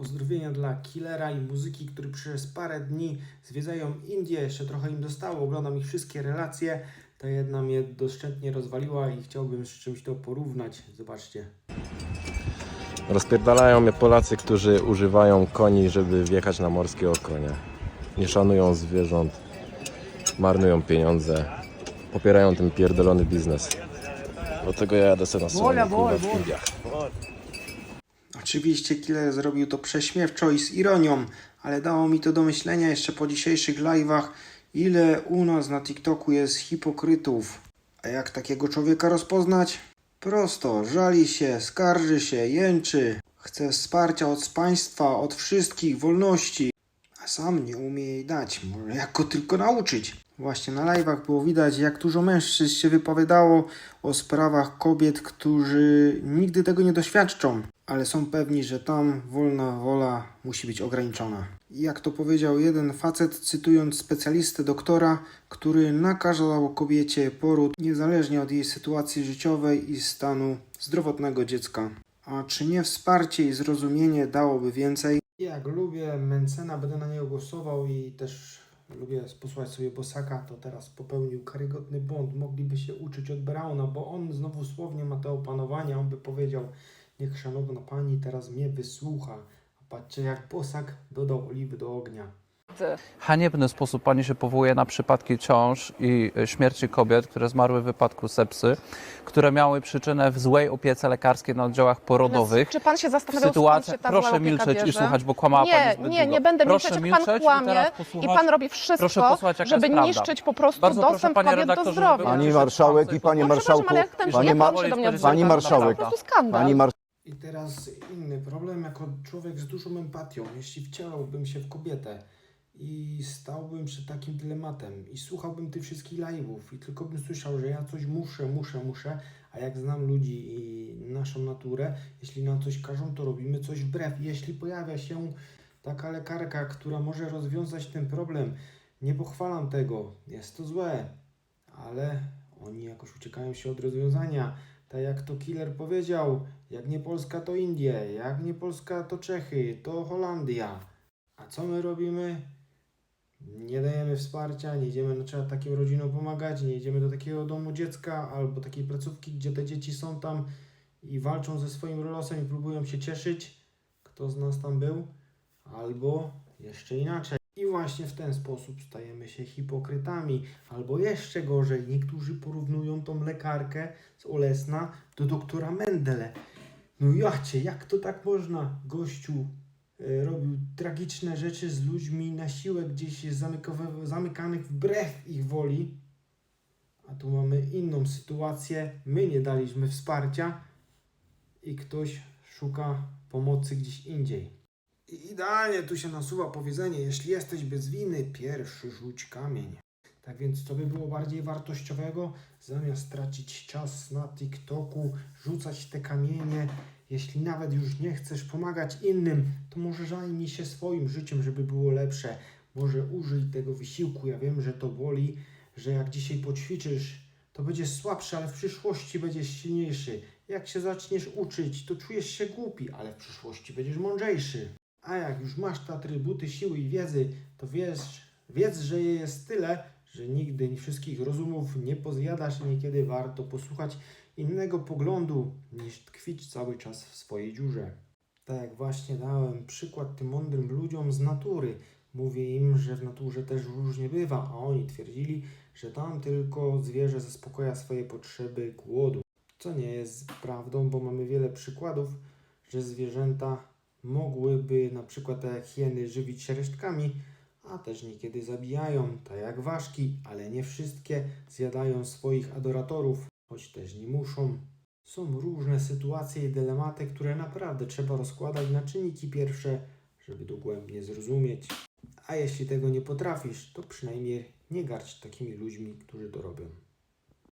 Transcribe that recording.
Pozdrowienia dla Killera i muzyki, który przez parę dni zwiedzają Indię. Jeszcze trochę im dostało, oglądam ich wszystkie relacje. Ta jedna mnie doszczętnie rozwaliła i chciałbym z czymś to porównać. Zobaczcie. Rozpierdalają mnie Polacy, którzy używają koni, żeby wjechać na morskie oko, nie? Szanują zwierząt, marnują pieniądze, popierają ten pierdolony biznes. Dlatego ja jadę sobie na w Indiach. Oczywiście Killer zrobił to prześmiewczo i z ironią, ale dało mi to do myślenia jeszcze po dzisiejszych live'ach, ile u nas na TikToku jest hipokrytów. A jak takiego człowieka rozpoznać? Prosto, żali się, skarży się, jęczy, chce wsparcia od państwa, od wszystkich, wolności, a sam nie umie jej dać. Może jak go tylko nauczyć? Właśnie na live'ach było widać, jak dużo mężczyzn się wypowiadało o sprawach kobiet, którzy nigdy tego nie doświadczą, ale są pewni, że tam wolna wola musi być ograniczona. Jak to powiedział jeden facet, cytując specjalistę doktora, który nakazał kobiecie poród niezależnie od jej sytuacji życiowej i stanu zdrowotnego dziecka. A czy nie wsparcie i zrozumienie dałoby więcej? Jak lubię Mencena, będę na niego głosował i też lubię posłuchać sobie Bosaka, to teraz popełnił karygodny błąd. Mogliby się uczyć od Brauna, bo on znowu słownie ma to opanowanie. On by powiedział, niech szanowna pani teraz mnie wysłucha. A patrzcie, jak Bosak dodał oliwy do ognia. haniebny sposób pani się powołuje na przypadki ciąż i e, śmierci kobiet, które zmarły w wypadku sepsy, które miały przyczynę w złej opiece lekarskiej na oddziałach porodowych. Czy pan się zastanawiał, Sytuacja, skąd się ta proszę milczeć i bierze? słuchać, bo kłamała nie, pani zbyt Nie, długo. nie będę proszę milczeć, jak pan i kłamie i posłuchać. pan robi wszystko, Proszę posłuchać, jaka żeby niszczyć po prostu Bardzo proszę, dostęp panie kobiet do zdrowia. Pani Proszę marszałek i panie marszałku, przepraszam, ale jak ten pani, ma, do mnie marszałek, po prostu skandal. pani mar, I teraz inny problem, jako człowiek z dużą empatią. Jeśli wcielałbym się w kobietę i stałbym przed takim dylematem i słuchałbym tych wszystkich live'ów i tylko bym słyszał, że ja coś muszę, muszę, muszę, a jak znam ludzi i naszą naturę, jeśli nam coś każą, to robimy coś wbrew. Jeśli pojawia się taka lekarka, która może rozwiązać ten problem, nie pochwalam tego, jest to złe, ale oni jakoś uciekają się od rozwiązania. Tak jak to killer powiedział, jak nie Polska to Indie, jak nie Polska to Czechy, to Holandia. A co my robimy? Nie dajemy wsparcia, nie idziemy na przykład takim rodzinom pomagać, nie idziemy do takiego domu dziecka albo takiej placówki, gdzie te dzieci są tam i walczą ze swoim losem i próbują się cieszyć, kto z nas tam był, albo jeszcze inaczej. I właśnie w ten sposób stajemy się hipokrytami, albo jeszcze gorzej, niektórzy porównują tą lekarkę z Olesna do doktora Mendele. No jacie, jak to tak można? Gościu e, robił tragiczne rzeczy z ludźmi na siłę gdzieś zamykanych wbrew ich woli. A tu mamy inną sytuację. My nie daliśmy wsparcia i ktoś szuka pomocy gdzieś indziej. I idealnie tu się nasuwa powiedzenie, jeśli jesteś bez winy, pierwszy rzuć kamień. Tak więc co by było bardziej wartościowego, zamiast tracić czas na TikToku, rzucać te kamienie, jeśli nawet już nie chcesz pomagać innym, to może zajmij się swoim życiem, żeby było lepsze. Może użyj tego wysiłku. Ja wiem, że to boli, że jak dzisiaj poćwiczysz, to będziesz słabszy, ale w przyszłości będziesz silniejszy. Jak się zaczniesz uczyć, to czujesz się głupi, ale w przyszłości będziesz mądrzejszy. A jak już masz te atrybuty siły i wiedzy, to wiesz, wiedz, że je jest tyle, że nigdy wszystkich rozumów nie pozjadasz i niekiedy warto posłuchać innego poglądu niż tkwić cały czas w swojej dziurze. Tak jak właśnie dałem przykład tym mądrym ludziom z natury. Mówię im, że w naturze też różnie bywa, a oni twierdzili, że tam tylko zwierzę zaspokaja swoje potrzeby głodu. Co nie jest prawdą, bo mamy wiele przykładów, że zwierzęta mogłyby na przykład jak hieny żywić się resztkami, a też niekiedy zabijają, tak jak ważki, ale nie wszystkie zjadają swoich adoratorów, choć też nie muszą. Są różne sytuacje i dylematy, które naprawdę trzeba rozkładać na czynniki pierwsze, żeby dogłębnie zrozumieć. A jeśli tego nie potrafisz, to przynajmniej nie garść takimi ludźmi, którzy to robią.